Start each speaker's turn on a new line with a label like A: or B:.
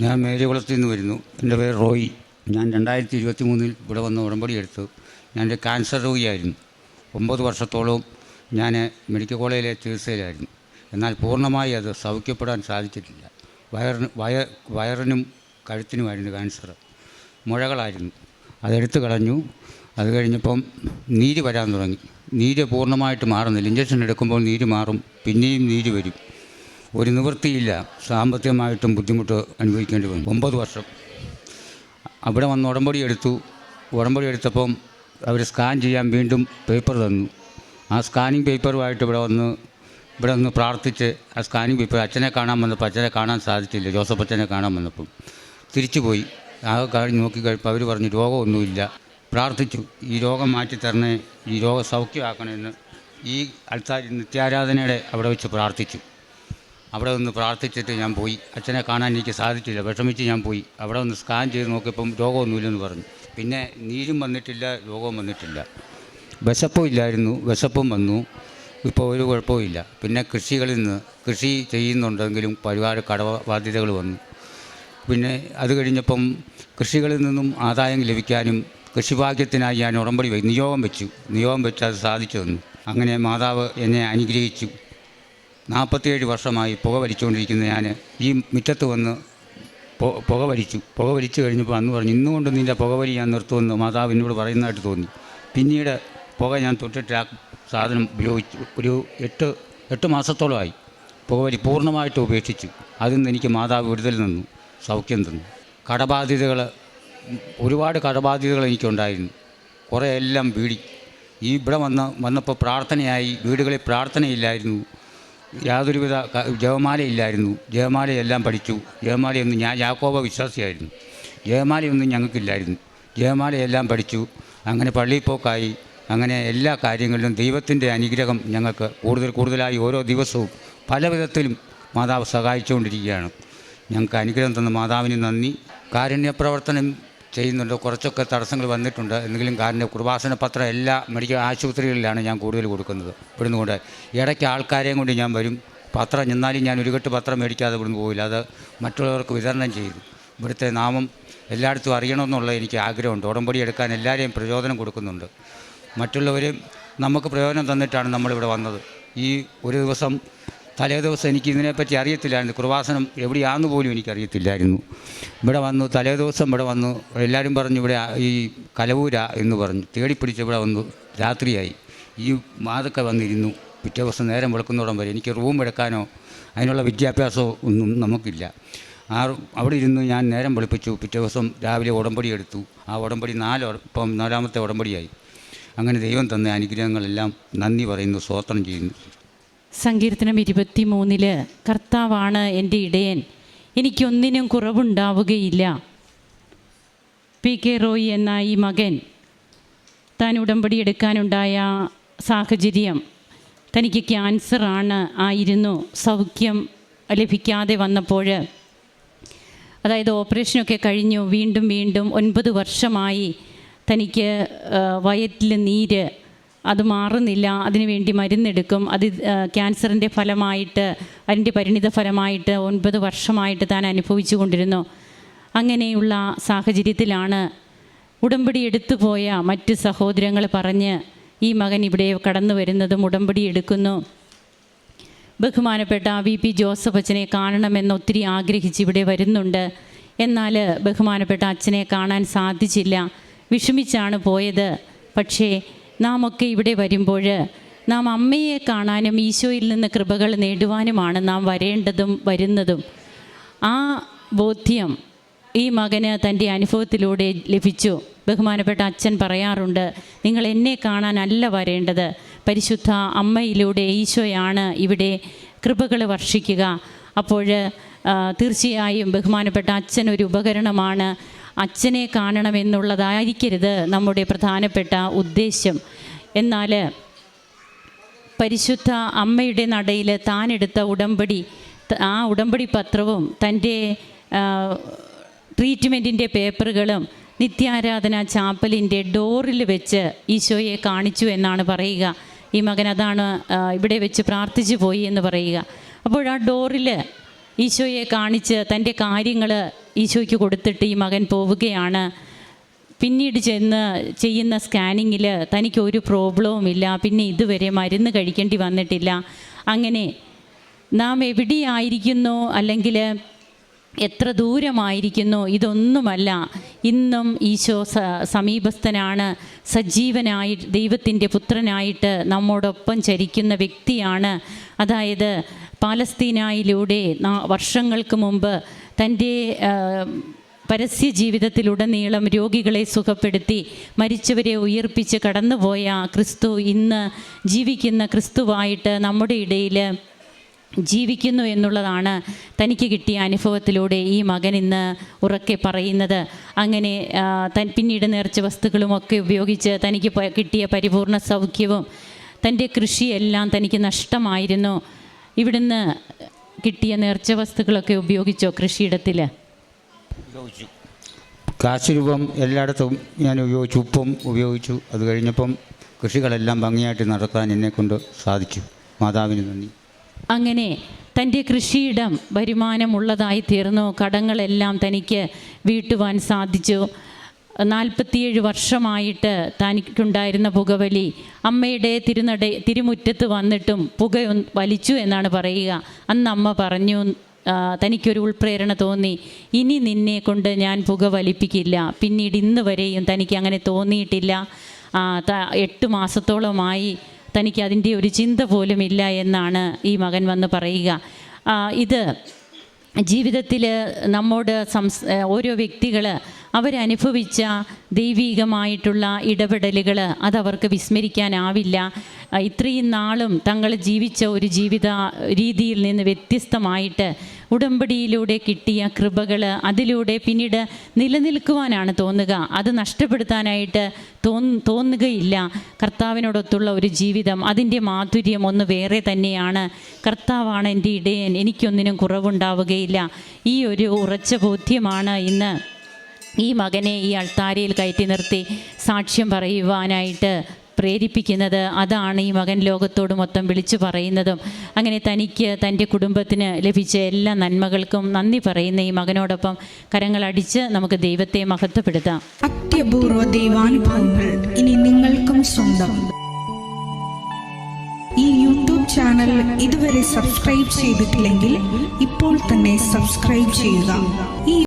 A: ഞാൻ മേരികുളത്തിൽ നിന്ന് വരുന്നു. എന്റെ പേര് റോയി. ഞാൻ രണ്ടായിരത്തി ഇരുപത്തി മൂന്നിൽ ഇവിടെ വന്ന് ഉടമ്പടി എടുത്തു. ഞാൻ ഒരു ക്യാൻസർ രോഗിയായിരുന്നു. ഒമ്പത് വർഷത്തോളം ഞാൻ മെഡിക്കൽ കോളേജിലെ ചികിത്സയിലായിരുന്നു. എന്നാൽ പൂർണമായി അത് സൗഖ്യപ്പെടാൻ സാധിച്ചിട്ടില്ല. വയറിന് വയ വയറിനും കഴുത്തിനുമായിരുന്നു ക്യാൻസർ മുഴകളായിരുന്നു. അതെടുത്ത് കളഞ്ഞു. അത് കഴിഞ്ഞപ്പം നീര് വരാൻ തുടങ്ങി. നീര് പൂർണമായിട്ട് മാറുന്നില്ല. ഇഞ്ചക്ഷൻ എടുക്കുമ്പോൾ നീര് മാറും. പിന്നെയും നീര് വരും. ഒരു നിവൃത്തിയില്ല. സാമ്പത്തികമായിട്ടും ബുദ്ധിമുട്ട് അനുഭവിക്കേണ്ടി വന്നു. ഒമ്പത് വർഷം. അവിടെ വന്ന് ഉടമ്പടി എടുത്തു. ഉടമ്പടി എടുത്തപ്പം അവർ സ്കാൻ ചെയ്യാൻ വീണ്ടും പേപ്പർ തന്നു. ആ സ്കാനിങ് പേപ്പറുമായിട്ട് ഇവിടെ വന്ന് ഇവിടെ ഒന്ന് പ്രാർത്ഥിച്ച് ആ സ്കാനിങ് പേപ്പർ അച്ഛനെ കാണാൻ വന്നപ്പോൾ അച്ഛനെ കാണാൻ സാധിച്ചില്ല. ജോസഫ് അച്ഛനെ കാണാൻ വന്നപ്പം തിരിച്ചു പോയി. ആ കാര്യം നോക്കി കഴിപ്പോൾ അവർ പറഞ്ഞു രോഗമൊന്നുമില്ല. പ്രാർത്ഥിച്ചു. ഈ രോഗം മാറ്റി തരണേ ഈ രോഗം സൗഖ്യമാക്കണമെന്ന് ഈ അൽത്താരി നിത്യാരാധനയുടെ അവിടെ വെച്ച് പ്രാർത്ഥിച്ചു. അവിടെ ഒന്ന് പ്രാർത്ഥിച്ചിട്ട് ഞാൻ പോയി. അച്ഛനെ കാണാൻ എനിക്ക് സാധിച്ചില്ല. വിഷമിച്ച് ഞാൻ പോയി. അവിടെ ഒന്ന് സ്കാൻ ചെയ്ത് നോക്കിയപ്പം രോഗമൊന്നുമില്ലെന്ന് പറഞ്ഞു. പിന്നെ നീരും വന്നിട്ടില്ല രോഗവും വന്നിട്ടില്ല. വിശപ്പും ഇല്ലായിരുന്നു. വിശപ്പും വന്നു. ഇപ്പോൾ ഒരു കുഴപ്പമില്ല പിന്നെ കൃഷികളിൽ നിന്ന് കൃഷി ചെയ്യുന്നുണ്ടെങ്കിലും ഒരുപാട് കടവ ബാധ്യതകൾ വന്നു. പിന്നെ അത് കഴിഞ്ഞപ്പം കൃഷികളിൽ നിന്നും ആദായം ലഭിക്കാനും കൃഷിഭാഗ്യത്തിനായി ഞാൻ ഉടമ്പടി നിയോഗം വെച്ചു. നിയോഗം വെച്ച് അത് സാധിച്ചു തന്നു. അങ്ങനെ മാതാവ് എന്നെ അനുഗ്രഹിച്ചു. നാൽപ്പത്തിയേഴ് വർഷമായി പുക വലിച്ചുകൊണ്ടിരിക്കുന്ന ഞാൻ ഈ മുറ്റത്ത് വന്ന് പുക വലിച്ചു. പുക വലിച്ചു കഴിഞ്ഞപ്പോൾ അന്ന് പറഞ്ഞു ഇന്നുകൊണ്ട് നിന്റെ പുകവലി ഞാൻ നിർത്തുമെന്ന് മാതാവ് എന്നോട് പറയുന്നതായിട്ട് തോന്നി. പിന്നീട് പുക ഞാൻ തൊട്ടിട്ട് ആ സാധനം ഉപയോഗിച്ചു ഒരു എട്ട് എട്ട് മാസത്തോളമായി പുകവലി പൂർണമായിട്ട് ഉപേക്ഷിച്ചു അതിൽ നിന്ന് എനിക്ക് മാതാവ് വിടുതൽ നിന്നു സൗഖ്യം തന്നു. കടബാധ്യതകൾ ഒരുപാട് കടബാധ്യതകൾ എനിക്കുണ്ടായിരുന്നു. കുറേ എല്ലാം വീടി ഈ ഇവിടെ വന്ന് വന്നപ്പോൾ പ്രാർത്ഥനയായി വീടുകളിൽ പ്രാർത്ഥനയില്ലായിരുന്നു. യാതൊരുവിധ ജപമാലയില്ലായിരുന്നു. ജപമാലയെല്ലാം പഠിച്ചു. ജപമാലയൊന്നും ഞാൻ യാക്കോബ വിശ്വാസിയായിരുന്നു. ജപമാലയൊന്നും ഞങ്ങൾക്കില്ലായിരുന്നു. ജപമാലയെല്ലാം പഠിച്ചു. അങ്ങനെ പള്ളിപ്പോക്കായി അങ്ങനെ എല്ലാ കാര്യങ്ങളിലും ദൈവത്തിന്റെ അനുഗ്രഹം ഞങ്ങൾക്ക് കൂടുതൽ കൂടുതലായി ഓരോ ദിവസവും പല വിധത്തിലും മാതാവ് സഹായിച്ചുകൊണ്ടിരിക്കുകയാണ്. ഞങ്ങൾക്ക് അനുഗ്രഹം തന്ന മാതാവിന് നന്ദി. കാരുണ്യ പ്രവർത്തനം ചെയ്യുന്നുണ്ട്. കുറച്ചൊക്കെ തടസ്സങ്ങൾ വന്നിട്ടുണ്ട്. എന്തെങ്കിലും കാരണം കുർബാസന പത്രം എല്ലാ മെഡിക്കൽ ആശുപത്രികളിലാണ് ഞാൻ കൂടുതൽ കൊടുക്കുന്നത്. ഇവിടുന്ന് കൊണ്ട് ഇടയ്ക്ക് ആൾക്കാരെയും കൊണ്ട് ഞാൻ വരും. പത്രം നിന്നാലും ഞാൻ ഒരു കെട്ട് പത്രം മേടിക്കാതെ ഇവിടുന്ന് പോവില്ല. അത് മറ്റുള്ളവർക്ക് വിതരണം ചെയ്തു ഇവിടുത്തെ നാമം എല്ലായിടത്തും അറിയണമെന്നുള്ള എനിക്ക് ആഗ്രഹമുണ്ട്. ഉടമ്പടി എടുക്കാൻ എല്ലാവരെയും പ്രചോദനം കൊടുക്കുന്നുണ്ട്. മറ്റുള്ളവരും നമുക്ക് പ്രയോജനം തന്നിട്ടാണ് നമ്മളിവിടെ വന്നത്. ഈ ഒരു ദിവസം തലേ ദിവസം എനിക്ക് ഇതിനെപ്പറ്റി അറിയത്തില്ലായിരുന്നു. കൃപാസനം എവിടെയാണെന്ന് പോലും എനിക്കറിയത്തില്ലായിരുന്നു. ഇവിടെ വന്നു തലേ ദിവസം ഇവിടെ വന്നു എല്ലാവരും പറഞ്ഞു ഇവിടെ ഈ കലവൂര എന്ന് പറഞ്ഞു. തേടിപ്പിടിച്ച് ഇവിടെ വന്നു രാത്രിയായി. ഈ മാതൊക്കെ വന്നിരുന്നു. പിറ്റേ ദിവസം നേരം വെളുക്കുന്നോടം വരെ എനിക്ക് റൂം എടുക്കാനോ അതിനുള്ള വിദ്യാഭ്യാസമോ ഒന്നും നമുക്കില്ല. ആ അവിടെ ഇരുന്ന് ഞാൻ നേരം വെളുപ്പിച്ചു. പിറ്റേ ദിവസം രാവിലെ ഉടമ്പടി എടുത്തു. ആ ഉടമ്പടി നാല് ഇപ്പം നാലാമത്തെ ഉടമ്പടിയായി. അങ്ങനെ ദൈവം തന്ന അനുഗ്രഹങ്ങളെല്ലാം നന്ദി പറയുന്നു സ്വോത്രം ചെയ്യുന്നു.
B: സങ്കീർത്തനം ഇരുപത്തി മൂന്നിൽ കർത്താവാണ് എന്റെ ഇടയൻ എനിക്കൊന്നിനും കുറവുണ്ടാവുകയില്ല. പി. കെ. റോയി എന്ന ഈ മകൻ താൻ ഉടമ്പടി എടുക്കാനുണ്ടായ സാഹചര്യം തനിക്ക് ക്യാൻസറാണ് ആയിരുന്നു സൗഖ്യം ലഭിക്കാതെ വന്നപ്പോൾ അതായത് ഓപ്പറേഷനൊക്കെ കഴിഞ്ഞു വീണ്ടും വീണ്ടും ഒൻപത് വർഷമായി തനിക്ക് വയറ്റിൽ നീര് അത് മാറുന്നില്ല അതിനുവേണ്ടി മരുന്നെടുക്കും. അത് ക്യാൻസറിന്റെ ഫലമായിട്ട് അതിന്റെ പരിണിത ഫലമായിട്ട് ഒൻപത് വർഷമായിട്ട് താൻ അനുഭവിച്ചു കൊണ്ടിരുന്നു. അങ്ങനെയുള്ള സാഹചര്യത്തിലാണ് ഉടമ്പടി എടുത്തു പോയ മറ്റ് സഹോദരങ്ങൾ പറഞ്ഞ് ഈ മകൻ ഇവിടെ കടന്നു വരുന്നതും ഉടമ്പടി എടുക്കുന്നു. ബഹുമാനപ്പെട്ട വി പി ജോസഫ് അച്ഛനെ കാണണമെന്ന് ഒത്തിരി ആഗ്രഹിച്ച് ഇവിടെ വരുന്നുണ്ട്. എന്നാൽ ബഹുമാനപ്പെട്ട അച്ഛനെ കാണാൻ സാധിച്ചില്ല. വിഷമിച്ചാണ് പോയത്. പക്ഷേ നാം ഒക്കെ ഇവിടെ വരുമ്പോൾ നാം അമ്മയെ കാണാനും ഈശോയിൽ നിന്ന് കൃപകൾ നേടുവാനുമാണ് നാം വരേണ്ടതും വരുന്നതും. ആ ബോധ്യം ഈ മകന് തന്റെ അനുഭവത്തിലൂടെ ലഭിച്ചു. ബഹുമാനപ്പെട്ട അച്ഛൻ പറയാറുണ്ട് നിങ്ങൾ എന്നെ കാണാനല്ല വരേണ്ടത്. പരിശുദ്ധ അമ്മയിലൂടെ ഈശോയാണ് ഇവിടെ കൃപകൾ വർഷിക്കുക. അപ്പോൾ തീർച്ചയായും ബഹുമാനപ്പെട്ട അച്ഛൻ ഒരു ഉപകരണമാണ്. അച്ഛനെ കാണണമെന്നുള്ളതായിരിക്കരുത് നമ്മുടെ പ്രധാനപ്പെട്ട ഉദ്ദേശ്യം എന്നാൽ പരിശുദ്ധ അമ്മയുടെ നടയിൽ താനെടുത്ത ഉടമ്പടി ആ ഉടമ്പടി പത്രവും തന്റെ ട്രീറ്റ്മെന്റിന്റെ പേപ്പറുകളും നിത്യാരാധന ചാപ്പലിന്റെ ഡോറിൽ വെച്ച് ഈശോയെ കാണിച്ചു എന്നാണ് പറയുക. ഈ മകൻ അതാണ് ഇവിടെ വെച്ച് പ്രാർത്ഥിച്ചു പോയി എന്ന് പറയുക. അപ്പോൾ ആ ഡോറിൽ ഈശോയെ കാണിച്ച് തന്റെ കാര്യങ്ങൾ ഈശോയ്ക്ക് കൊടുത്തിട്ട് ഈ മകൻ പോവുകയാണ്. പിന്നീട് ചെന്ന് ചെയ്യുന്ന സ്കാനിങ്ങിൽ തനിക്ക് ഒരു പ്രോബ്ലവും ഇല്ല. പിന്നെ ഇതുവരെ മരുന്ന് കഴിക്കേണ്ടി വന്നിട്ടില്ല. അങ്ങനെ നാം എവിടെയായിരിക്കുന്നു? അല്ലെങ്കിൽ എത്ര ദൂരമായിരിക്കുന്നു ഇതൊന്നുമല്ല. ഇന്നും ഈശോ സമീപസ്ഥനാണ് സജീവനായി ദൈവത്തിന്റെ പുത്രനായിട്ട് നമ്മോടൊപ്പം ചരിക്കുന്ന വ്യക്തിയാണ്. അതായത് പാലസ്തീനായിലൂടെ വർഷങ്ങൾക്ക് മുമ്പ് തന്റെ പരസ്യ ജീവിതത്തിലുടനീളം രോഗികളെ സുഖപ്പെടുത്തി മരിച്ചവരെ ഉയർപ്പിച്ച് കടന്നുപോയ ക്രിസ്തു ഇന്ന് ജീവിക്കുന്ന ക്രിസ്തുവായിട്ട് നമ്മുടെ ഇടയിൽ ജീവിക്കുന്നു എന്നുള്ളതാണ് തനിക്ക് കിട്ടിയ അനുഭവത്തിലൂടെ ഈ മകൻ ഇന്ന് ഉറക്കെ പറയുന്നത്. അങ്ങനെ തൻ പിന്നീട് നേർച്ച വസ്തുക്കളുമൊക്കെ ഉപയോഗിച്ച് തനിക്ക് കിട്ടിയ പരിപൂർണ സൗഖ്യവും തന്റെ കൃഷിയെല്ലാം തനിക്ക് നഷ്ടമായിരുന്നു. ഇവിടുന്ന് കിട്ടിയ നേർച്ച വസ്തുക്കളൊക്കെ ഉപയോഗിച്ചോ കൃഷിയിടത്തിൽ
A: ഉപയോഗിച്ചു. കാശ് രൂപം എല്ലായിടത്തും ഞാൻ ഉപയോഗിച്ചു ഉപ്പും ഉപയോഗിച്ചു. അത് കഴിഞ്ഞപ്പം കൃഷികളെല്ലാം ഭംഗിയായിട്ട് നടത്താൻ എന്നെക്കൊണ്ട് സാധിച്ചു. മാതാവിന് നന്ദി.
B: അങ്ങനെ തന്റെ കൃഷിയിടം വരുമാനമുള്ളതായി തീർന്നു. കടങ്ങളെല്ലാം തനിക്ക് വീട്ടുവാൻ സാധിച്ചു. നാൽപ്പത്തിയേഴ് വർഷമായിട്ട് തനിക്കുണ്ടായിരുന്ന പുകവലി അമ്മയുടെ തിരുനട തിരുമുറ്റത്ത് വന്നിട്ടും പുക വലിച്ചു എന്നാണ് പറയുക. അന്ന് അമ്മ പറഞ്ഞു തനിക്കൊരു ഉൾപ്രേരണ തോന്നി. ഇനി നിന്നെ കൊണ്ട് ഞാൻ പുക വലിപ്പിക്കില്ല. പിന്നീട് ഇന്ന് വരെയും തനിക്ക് അങ്ങനെ തോന്നിയിട്ടില്ല. എട്ട് മാസത്തോളമായി തനിക്ക് അതിന്റെ ഒരു ചിന്ത പോലും ഇല്ല എന്നാണ് ഈ മകൻ വന്ന് പറയുക. ഇത് ജീവിതത്തിൽ നമ്മോട് സംസ് ഓരോ വ്യക്തികൾ അവരനുഭവിച്ച ദൈവീകമായിട്ടുള്ള ഇടപെടലുകൾ അതവർക്ക് വിസ്മരിക്കാനാവില്ല. ഇത്രയും നാളും തങ്ങൾ ജീവിച്ച ഒരു ജീവിത രീതിയിൽ നിന്ന് വ്യത്യസ്തമായിട്ട് ഉടമ്പടിയിലൂടെ കിട്ടിയ കൃപകൾ അതിലൂടെ പിന്നീട് നിലനിൽക്കുവാനാണ് തോന്നുക. അത് നഷ്ടപ്പെടുത്താനായിട്ട് തോന്നു തോന്നുകയില്ല. കർത്താവിനോടൊത്തുള്ള ഒരു ജീവിതം അതിന്റെ മാധുര്യം ഒന്ന് വേറെ തന്നെയാണ്. കർത്താവാണ് എന്റെ ഇടയൻ എനിക്കൊന്നിനും കുറവുണ്ടാവുകയില്ല. ഈ ഒരു ഉറച്ച ബോധ്യമാണ് ഇന്ന് ഈ മകനെ ഈ അൾത്താരയിൽ കയറ്റി നിർത്തി സാക്ഷ്യം പറയുവാനായിട്ട് പ്രേരിപ്പിക്കുന്നത്. അതാണ് ഈ മകൻ ലോകത്തോട് മൊത്തം വിളിച്ചു പറയുന്നതും. അങ്ങനെ തനിക്ക് തന്റെ കുടുംബത്തിന് ലഭിച്ച എല്ലാ നന്മകൾക്കും നന്ദി പറയുന്ന ഈ മകനോടൊപ്പം കരങ്ങളടിച്ച് നമുക്ക് ദൈവത്തെ മഹത്വപ്പെടുത്താം.
C: അത്യപൂർവ ദൈവാനുഭവങ്ങൾ ഇനി നിങ്ങൾക്കും സ്വന്തം. ഈ യൂട്യൂബ് ചാനൽ ഇതുവരെ സബ്സ്ക്രൈബ് ചെയ്തിട്ടില്ലെങ്കിൽ ഇപ്പോൾ തന്നെ സബ്സ്ക്രൈബ് ചെയ്യുക. ഈ